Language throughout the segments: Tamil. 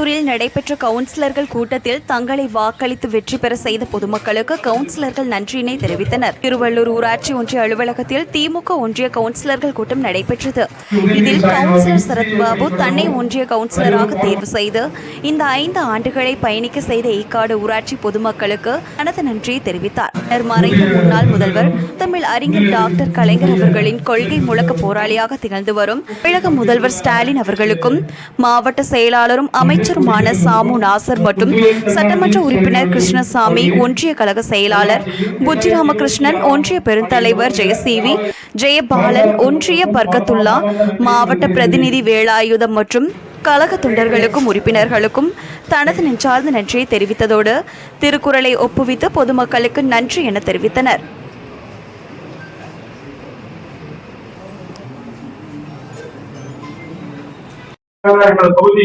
நடைபெற்ற கவுன்சிலர்கள் கூட்டத்தில் தங்களை வாக்களித்து வெற்றி பெற செய்த பொதுமக்களுக்கு கவுன்சிலர்கள் நன்றியினை தெரிவித்தனர். திருவள்ளூர் ஊராட்சி ஒன்றிய அலுவலகத்தில் திமுக ஒன்றிய கவுன்சிலர்கள் கூட்டம் நடைபெற்றது. இதில் கவுன்சிலர் சரத்பாபு தன்னை ஒன்றிய கவுன்சிலராக தேர்வு செய்து இந்த ஐந்து ஆண்டுகளை பயணிக்க செய்த ஈக்காடு ஊராட்சி பொதுமக்களுக்கு தனது நன்றியை தெரிவித்தார். மறைந்த முன்னாள் முதல்வர் தமிழ் அறிஞர் டாக்டர் கலைஞர் அவர்களின் கொள்கை முழக்க போராளியாக திகழ்ந்து வரும் தமிழக முதல்வர் ஸ்டாலின் அவர்களுக்கும் மாவட்ட செயலாளரும் அமைச்சர் அமைச்சருமான சாமு நாசர் மற்றும் சட்டமன்ற உறுப்பினர் கிருஷ்ணசாமி ஒன்றிய கழக செயலாளர் புஜ்ஜி ராமகிருஷ்ணன் ஒன்றிய பெருந்தலைவர் ஜெயசீவி ஜெயபாலன் ஒன்றிய பர்கத்துல்லா மாவட்ட பிரதிநிதி வேலாயுதம் மற்றும் கழக தொண்டர்களுக்கும் உறுப்பினர்களுக்கும் தனது நெஞ்சார்ந்த நன்றியை தெரிவித்ததோடு திருக்குறளை ஒப்புவித்து பொதுமக்களுக்கு நன்றி என தெரிவித்தனர். எங்கள் தொகுதி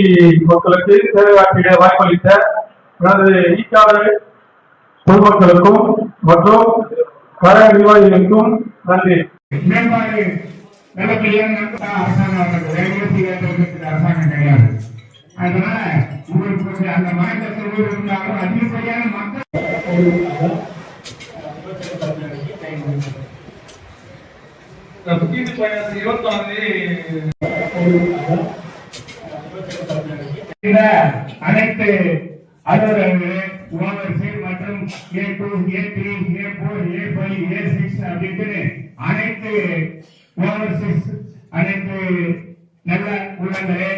மக்களுக்கு சேவையாற்றிட வாய்ப்பளித்த எனது ஈக்காடு பொதுமக்களுக்கும் மற்றும் கர நிர்வாகிகளுக்கும் நன்றி. மேம்பாடு அரசாங்கம் அரசாங்கம் கிடையாது. அதனால உங்களுக்கு வந்து அந்த மாநிலத்தில் இருந்தாலும் அதிகப்படியான மக்கள் இருபத்தாறு இந்த அனைத்து அலுவலர்களே ஓவர்சி மற்றும் A two A three A four A five A six அப்படின்னு அனைத்து ஓவர்சீஸ் அனைத்து நல்ல உள்ளங்களே